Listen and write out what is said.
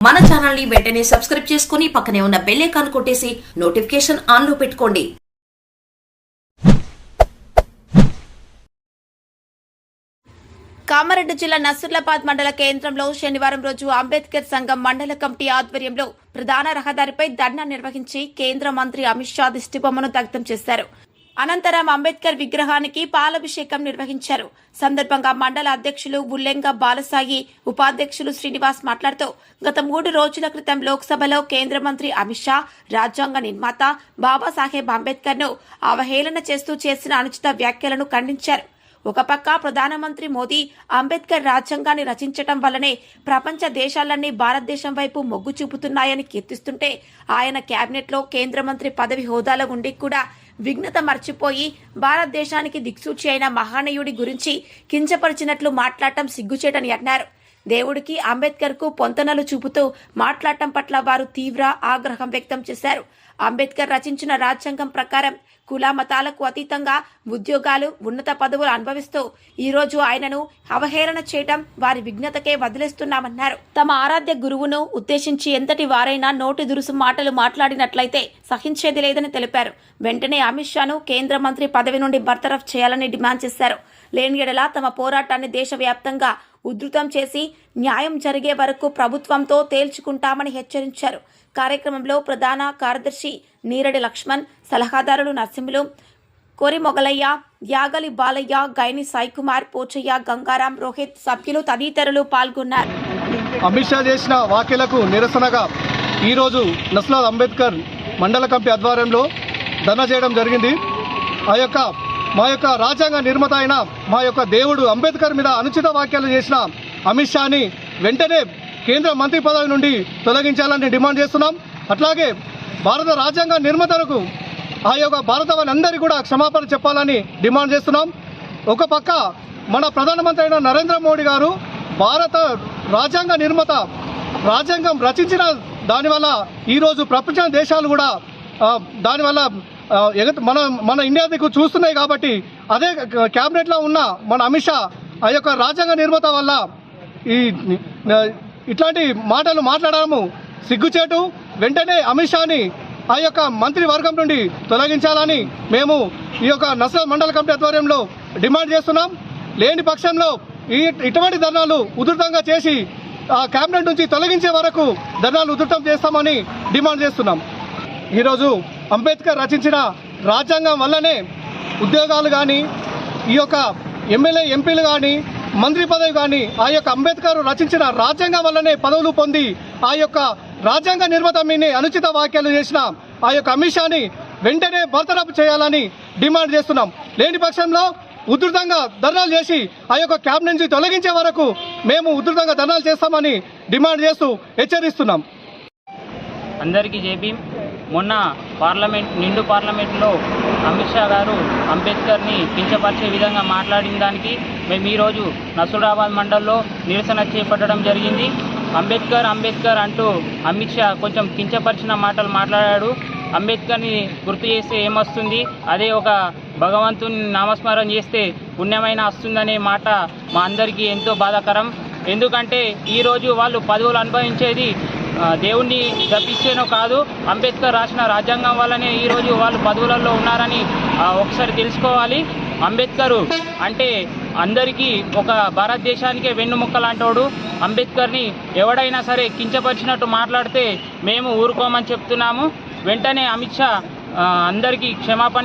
మన ఛానల్ని వెంటనే సబ్స్క్రైబ్ చేసుకుని పక్కనే ఉన్న బెల్ ఐకాన్ కొట్టేసి నోటిఫికేషన్ ఆన్లో పెట్టుకోండి. కామారెడ్డి జిల్లా నసరులాబాద్ మండల కేంద్రంలో శనివారం రోజు అంబేద్కర్ సంఘం మండల కమిటీ ఆధ్వర్యంలో ప్రధాన రహదారిపై ధర్నా నిర్వహించి కేంద్ర మంత్రి అమిత్ షా దిష్టిబొమ్మను దగ్ధం చేశారు. అనంతరం అంబేద్కర్ విగ్రహానికి పాలాభిషేకం నిర్వహించారు. సందర్భంగా మండల అధ్యక్షులు బుల్లెంగ బాలసాయి ఉపాధ్యక్షులు శ్రీనివాస్ మాట్లాడుతూ గత మూడు రోజుల క్రితం లోక్సభలో కేంద్ర మంత్రి అమిత్ షా రాజ్యాంగ నిర్మాత బాబాసాహెబ్ అంబేద్కర్ను అవహేళన చేస్తూ చేసిన అనుచిత వ్యాఖ్యలను ఖండించారు. ఒక పక్క ప్రధానమంత్రి మోదీ అంబేద్కర్ రాజ్యాంగాన్ని రచించటం వల్లనే ప్రపంచ దేశాలన్నీ భారతదేశం వైపు మొగ్గు చూపుతున్నాయని కీర్తిస్తుంటే ఆయన కేబినెట్లో కేంద్ర మంత్రి పదవి హోదాలో ఉండి కూడా విఘ్నత మర్చిపోయి భారతదేశానికి దిక్సూచి అయిన మహానీయుడి గురించి కించపరిచినట్లు మాట్లాడటం సిగ్గుచేటని అన్నారు. దేవుడికి అంబేద్కర్కు పొంతనలు చూపుతూ మాట్లాడటం పట్ల వారు తీవ్ర ఆగ్రహం వ్యక్తం చేశారు. అంబేద్కర్ రచించిన రాజ్యాంగం ప్రకారం కుల మతాలకు అతీతంగా ఉద్యోగాలు ఉన్నత పదవులు అనుభవిస్తూ ఈ రోజు ఆయనను అవహేళన చేయటం వారి విఘ్నతకే వదిలేస్తున్నామన్నారు. తమ ఆరాధ్య గురువును ఉద్దేశించి ఎంతటి వారైనా నోటి దురుసు మాటలు మాట్లాడినట్లయితే సహించేది లేదని తెలిపారు. వెంటనే అమిత్ షాను కేంద్ర మంత్రి పదవి నుండి బర్తరఫ్ చేయాలని డిమాండ్ చేశారు. లేని తమ పోరాటాన్ని దేశవ్యాప్తంగా ఉధృతం చేసి న్యాయం జరిగే వరకు ప్రభుత్వంతో తేల్చుకుంటామని హెచ్చరించారు. కార్యక్రమంలో ప్రధాన కార్యదర్శి నీరడి లక్ష్మణ్ సలహాదారులు నరసింహులు కోరి మొగలయ్య యాగలి బాలయ్య గైని సాయికుమార్ పోచయ్య గంగారాం రోహిత్ సభ్యులు తదితరులు పాల్గొన్నారు. అమిత్ షా చేసిన వ్యాఖ్యలకు నిరసనగా ఈరోజు నస్లాద్ అంబేద్కర్ మండల కమిటీ ఆధ్వర్యంలో ధర్నా చేయడం జరిగింది. ఆ యొక్క మా యొక్క రాజ్యాంగ నిర్మాత అయిన మా యొక్క దేవుడు అంబేద్కర్ మీద అనుచిత వ్యాఖ్యలు చేసిన అమిత్ షాని వెంటనే కేంద్ర మంత్రి పదవి నుండి తొలగించాలని డిమాండ్ చేస్తున్నాం. అట్లాగే భారత రాజ్యాంగ నిర్మాతలకు ఆ యొక్క భారతవాని అందరికీ కూడా క్షమాపణ చెప్పాలని డిమాండ్ చేస్తున్నాం. ఒక పక్క మన ప్రధానమంత్రి అయిన నరేంద్ర మోడీ గారు భారత రాజ్యాంగ నిర్మాత రాజ్యాంగం రచించిన దానివల్ల ఈరోజు ప్రపంచ దేశాలు కూడా దానివల్ల ఎగ- మన మన ఇండియా దిక్కు చూస్తున్నాయి కాబట్టి అదే క్యాబినెట్లో ఉన్న మన అమిత్ షా ఆ యొక్క రాజ్యాంగ నిర్మాత వల్ల ఈ ఇట్లాంటి మాటలు మాట్లాడడము సిగ్గుచేటు. వెంటనే అమిత్ షాని ఆ యొక్క మంత్రి వర్గం నుండి తొలగించాలని మేము ఈ యొక్క నసల మండల కమిటీ ఆధ్వర్యంలో డిమాండ్ చేస్తున్నాం. లేని పక్షంలో ఈ ఇటువంటి ధర్నాలు ఉధృతంగా చేసి ఆ క్యాబినెట్ నుంచి తొలగించే వరకు ధర్నాలు ఉధృతం చేస్తామని డిమాండ్ చేస్తున్నాం. ఈరోజు అంబేద్కర్ రచించిన రాజ్యాంగం వల్లనే ఉద్యోగాలు కానీ ఈ యొక్క ఎమ్మెల్యే ఎంపీలు కానీ మంత్రి పదవి కానీ ఆ యొక్క అంబేద్కర్ రచించిన రాజ్యాంగం వల్లనే పదవులు పొంది ఆ యొక్క రాజ్యాంగ నిర్మాత మీని అనుచిత వ్యాఖ్యలు చేసిన ఆ యొక్క అమిత్ షాని వెంటనే బర్తరఫ్ చేయాలని డిమాండ్ చేస్తున్నాం. లేని పక్షంలో ఉధృతంగా ధర్నాలు చేసి ఆ యొక్క క్యాబ్ నుంచి తొలగించే వరకు మేము ఉధృతంగా ధర్నాలు చేస్తామని డిమాండ్ చేస్తూ హెచ్చరిస్తున్నాం. అందరికీ జేబీ మొన్న పార్లమెంట్ నిండు పార్లమెంట్లో అమిత్ షా గారు అంబేద్కర్ని కించపరిచే విధంగా మాట్లాడిన దానికి మేము ఈరోజు నసూరాబాద్ మండల్లో నిరసన చేపట్టడం జరిగింది. అంబేద్కర్ అంబేద్కర్ అంటూ అమిత్ షా కొంచెం కించపరిచిన మాటలు మాట్లాడాడు. అంబేద్కర్ని గుర్తు చేస్తే ఏమొస్తుంది? అదే ఒక భగవంతుని నామస్మరణ చేస్తే పుణ్యమైన వస్తుందనే మాట మా అందరికీ ఎంతో బాధాకరం. ఎందుకంటే ఈరోజు వాళ్ళు పదవులు అనుభవించేది దేవుణ్ణి తప్పిస్తేనో కాదు అంబేద్కర్ రాసిన రాజ్యాంగం వల్లనే ఈరోజు వాళ్ళు పదవులలో ఉన్నారని ఒకసారి తెలుసుకోవాలి. అంబేద్కర్ అంటే అందరికీ ఒక భారతదేశానికే వెన్నుముక్క లాంటోడు. అంబేద్కర్ని ఎవడైనా సరే కించపరిచినట్టు మాట్లాడితే మేము ఊరుకోమని చెప్తున్నాము. వెంటనే అమిత్ షా అందరికీ క్షమాపణ